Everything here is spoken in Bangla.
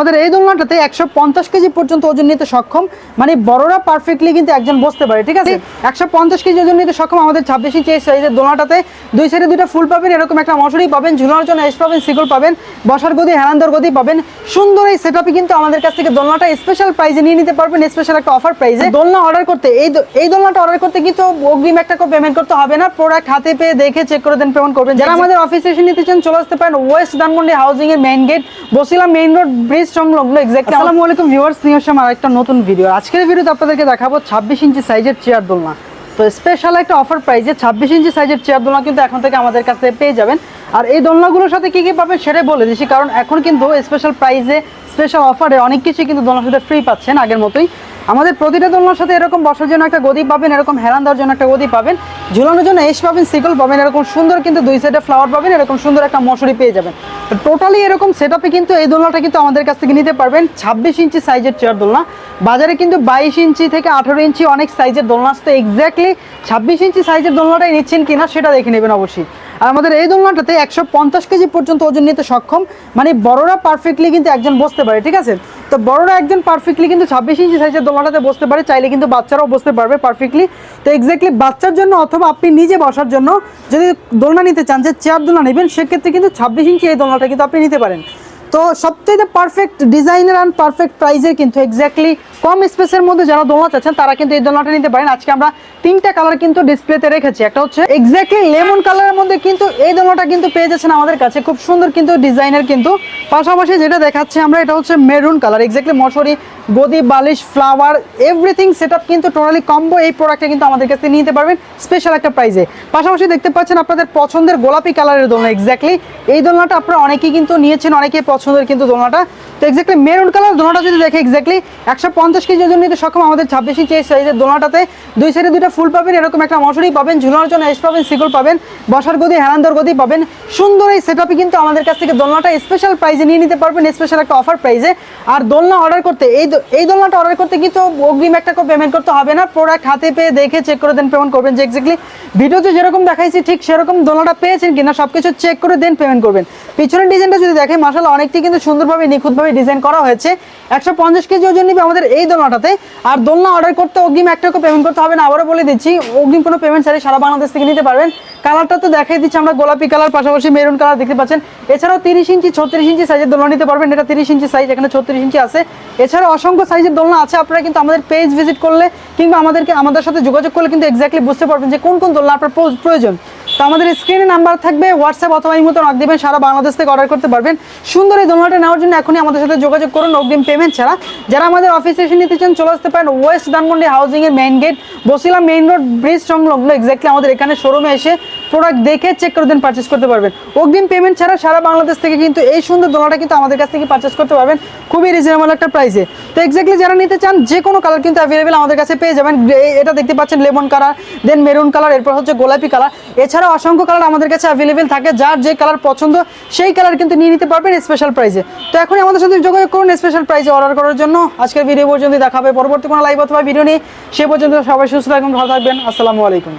আমাদের এই দোলনাটাতে একশো পঞ্চাশ কেজি পর্যন্ত ওজন নিতে সক্ষম। মানে বড়রা পারফেক্টলি কিন্তু একজন বসতে পারে ঠিক আছে? একশো পঞ্চাশ কেজি ওজন নিতে সক্ষম আমাদের ছাব্বিশ ইঞ্চি এই সাইজের দোলনাটাতে। দুই সাইডে দুইটা ফুল পাবেন এরকম একটা মশুরি পাবেন ঝুলানোর জন্য এস পাবেন সিকল পাবেন বসার গদি হেলান্দর গদি পাবেন। সুন্দর এই সেটআপে কিন্তু আমাদের কাছ থেকে দোলনাটা স্পেশাল প্রাইজে নিয়ে নিতে পারবেন স্পেশাল একটা অফার প্রাইজে দোলনা অর্ডার করতে এই এই দোলনাটা অর্ডার করতে কিন্তু অগ্রিম একটা পেমেন্ট করতে হবে না। প্রোডাক্ট হাতে পেয়ে দেখে চেক করে দেন পেমেন্ট করবেন। যারা আমাদের অফিসে এসে নিতে চান চলে আসতে পারেন ওয়েস্ট ধানমন্ডি হাউজিং এর main gate Basila main road bridge সংলগ্ন এক্স্যাক্টলি আসসালামু আলাইকুম ভিউয়ার্স নিয়ে আসলাম নতুন ভিডিও আজকের ভিডিওতে আপনাদেরকে দেখাবো ছাব্বিশ ইঞ্চি সাইজের চেয়ার দোলনা। তো স্পেশাল একটা অফার প্রাইজে ছাব্বিশ ইঞ্চি সাইজের চেয়ার দোলনা কিন্তু এখন থেকে আমাদের কাছে পেয়ে যাবেন। আর এই দোলনাগুলোর সাথে কি কি পাবেন সেটাই বলে দিচ্ছি, কারণ এখন কিন্তু স্পেশাল প্রাইজে স্পেশাল অফারে অনেক কিছু কিন্তু দোলনার সাথে ফ্রি পাচ্ছেন আগের মতোই। আমাদের প্রতিটা দোলনার সাথে এরকম বসার জন্য একটা গদি পাবেন, এরকম হেলান দেওয়ার জন্য একটা গদি পাবেন। ঝুলানোর জন্য এস পাবেন সিকল, পাবেন এরকম সুন্দর কিন্তু দুই সাইডে ফ্লাওয়ার পাবেন, এরকম সুন্দর একটা মশুরি পেয়ে যাবেন। টোটালি এরকম সেটআপে কিন্তু এই দোলনাটা কিন্তু আমাদের কাছ থেকে নিতে পারবেন। ছাব্বিশ ইঞ্চি সাইজের চেয়ার দোলনা। বাজারে কিন্তু বাইশ ইঞ্চি থেকে আঠারো ইঞ্চি অনেক সাইজের দোলনা আসতে এক্স্যাক্টলি ছাব্বিশ ইঞ্চি সাইজের দোলনাটাই নিচ্ছেন কিনা সেটা দেখে নেবেন অবশ্যই। আর আমাদের এই দোলনাটাতে একশো পঞ্চাশ কেজি পর্যন্ত ওজন নিতে সক্ষম। মানে বড়রা পারফেক্টলি কিন্তু একজন বসতে পারে, ঠিক আছে? তো বড়রা একজন পারফেক্টলি কিন্তু ছাব্বিশ ইঞ্চি সাইজের দোলনাটাতে বসতে পারে, চাইলে কিন্তু বাচ্চারাও বসতে পারবে পারফেক্টলি তো এক্স্যাক্টলি বাচ্চার জন্য অথবা আপনি নিজে বসার জন্য যদি দোলনা নিতে চান, যে চেয়ার দোলনা নেবেন, সেক্ষেত্রে কিন্তু ছাব্বিশ ইঞ্চি এই দোলনাটা কিন্তু আপনি নিতে পারেন। তো সবথেকে পারফেক্ট ডিজাইনার অ্যান্ড পারফেক্ট প্রাইজের কিন্তু এক্স্যাক্টলি কম স্পেসের মধ্যে যারা দোলনা চাচ্ছেন, তারা কিন্তু এই দোলনাটা নিতে পারেন। আজকে আমরা তিনটা কালার কিন্তু ডিসপ্লেতে রেখেছি। একটা হচ্ছে এক্স্যাক্টলি লেমন কালারের মধ্যে কিন্তু এই দোলনাটা কিন্তু পেয়ে যাচ্ছেন আমাদের কাছে। খুব সুন্দর কিন্তু ডিজাইনের কিন্তু। পাশাপাশি যেটা দেখাচ্ছে আমরা, এটা হচ্ছে মেরুন কালার এক্স্যাক্টলি মশারি গদি, বালিশ ফ্লাওয়ার এভরিথিং সেট কিন্তু টোটালি কম্বো এই প্রোডাক্টটা কিন্তু আমাদের কাছে নিতে পারবেন স্পেশাল একটা প্রাইজে পাশাপাশি দেখতে পাচ্ছেন আপনাদের পছন্দের গোলাপি কালারের দোলনা। এক্স্যাক্টলি এই দোলনাটা আপনারা অনেকেই কিন্তু নিয়েছেন, অনেকেই পছন্দের কিন্তু দোলনাটা। তো এক্স্যাক্টলি মেরুন কালার দোলনাটা যদি দেখে এক্স্যাক্টলি একশো পঞ্চাশ কেজি ওজন নিতে সক্ষম, আমাদের ছাব্বিশ ইঞ্চি এই সাইজের দোলনাটাতে দুই সাইডে দুইটা ফুল পাবেন, এরকম একটা মশুরি পাবেন ঝুলানোর জন্য এস পাবেন সিকল পাবেন, বসার গদি, হেলান্দর গদি পাবেন। সুন্দর এই সেটআপে কিন্তু আমাদের কাছ থেকে দোলনাটা স্পেশাল প্রাইজে নিয়ে নিতে পারবেন স্পেশাল একটা অফার প্রাইজে আর দোলনা অর্ডার করতে, এই এই দোলনাটা অর্ডার করতে কিন্তু অগ্রিম একটা পেমেন্ট করতে হবে না। প্রোডাক্ট হাতে পেয়ে দেখে চেক করে দেন পেমেন্ট করবেন যে এক্স্যাক্টলি ভিডিওতে যেরকম দেখাইছি, ঠিক সেরকম দোলনাটা পেয়েছেন কিনা সব কিছু চেক করে দেন পেমেন্ট করবেন। পিছনের ডিজাইনটা যদি দেখেন মাসাল অনেকটি কিন্তু সুন্দরভাবে নিখুঁতভাবে ডিজাইন করা হয়েছে। একশো পঞ্চাশ কেজি ওজন নিবে আমাদের এই দোলনাটাতে। আর দোলনা অর্ডার করতে অগ্রিম একটা করে পেমেন্ট করতে হবে না, আবারও বলে দিচ্ছি, অগ্রিম কোনো পেমেন্ট ছাড়াই সারা বাংলাদেশ থেকে নিতে পারবেন। কালারটা তো দেখাই দিচ্ছি আমরা, গোলাপি কালার পাশাপাশি মেরুন কালার দেখতে পাচ্ছেন। এছাড়াও তিরিশ ইঞ্চি, ছত্রিশ ইঞ্চি সাইজের দোলনা নিতে পারবেন, এটা তিরিশ ইঞ্চি সাইজ এখানে ছত্রিশ ইঞ্চি আছে। এছাড়াও অসংখ্য সাইজের দোলনা আছে, আপনারা কিন্তু আমাদের পেজ ভিজিট করলে কিংবা আমাদেরকে, আমাদের সাথে যোগাযোগ করলে কিন্তু এক্স্যাক্টলি বুঝতে পারবেন যে কোন কোন দোলনা আপনার প্রয়োজ- প্রয়োজন। তো আমাদের স্ক্রিনে নাম্বার থাকবে হোয়াটসঅ্যাপ অথবা এই মতো নক সারা বাংলাদেশ থেকে অর্ডার করতে পারবেন। সুন্দর এই দোলনাটা নেওয়ার জন্য এখনই আমাদের সাথে যোগাযোগ করুন, অগ্রিম পেমেন্ট ছাড়া। যারা আমাদের অফিসে এসে নিতে চান, চলে আসতে পারেন west Dhanmondi হাউজিংয়ের main gate Basila main road bridge সংলগ্ন এক্স্যাক্টলি আমাদের এখানে শোরুমে এসে প্রোডাক্ট দেখে চেক করে দেন পারচেস করতে পারবেন। অগ্রিম পেমেন্ট ছাড়া সারা বাংলাদেশ থেকে কিন্তু এই সুন্দর দোলনাটা কিন্তু আমাদের কাছ থেকে পারচেস করতে পারবেন। খুবই রিজনেবল একটা প্রাইসে তো এক্স্যাক্টলি যারা নিতে চান, যে কোনো কালার কিন্তু অ্যাভেলেবেল আমাদের কাছে পেয়ে যাবেন। এটা দেখতে পাচ্ছেন lemon colour then maroon colour এরপর হচ্ছে গোলাপি কালার এছাড়াও অসংখ্য কালার আমাদের কাছে অ্যাভেলেবেল থাকে। যার যে কালার পছন্দ, সেই কালার কিন্তু নিয়ে নিতে পারবেন স্পেশাল প্রাইসে তো এখনই আমাদের সাথে যোগাযোগ করুন স্পেশাল প্রাইসে অর্ডার করার জন্য। আজকের ভিডিও পর্যন্ত দেখাবে পরবর্তী কোনো লাইভ অথবা ভিডিও নিয়ে। সে পর্যন্ত সবাই সুস্থ থাকবেন, ভালো থাকবেন। আসসালামু আলাইকুম।